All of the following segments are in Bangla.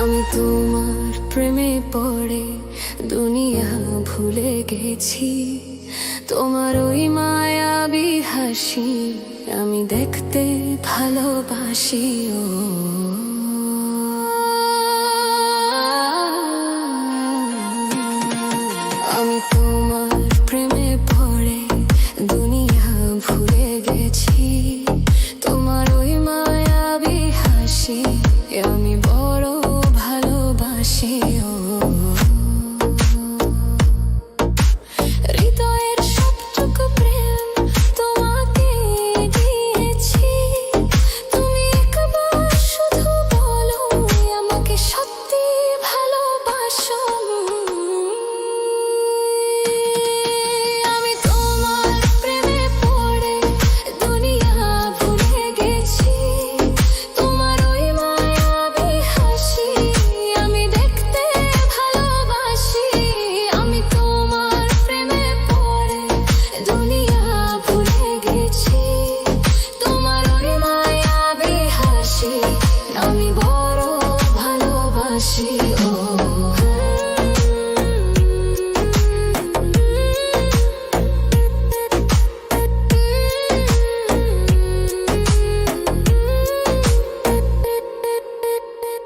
আমি তোমার প্রেমে পড়ে দুনিয়া ভুলে গেছি। তোমার ওই মায়াবি হাসি আমি দেখতে ভালোবাসি ও।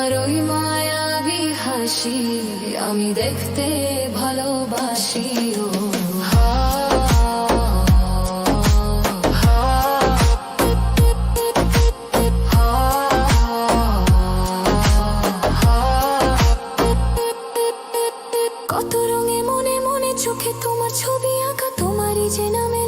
তোমার ওই মায়াবি হাসি আমি দেখতে ভালোবাসি ও। কত রঙে মনে মনে চোখে তোমার ছবি আঁকা, তোমারই যে নামে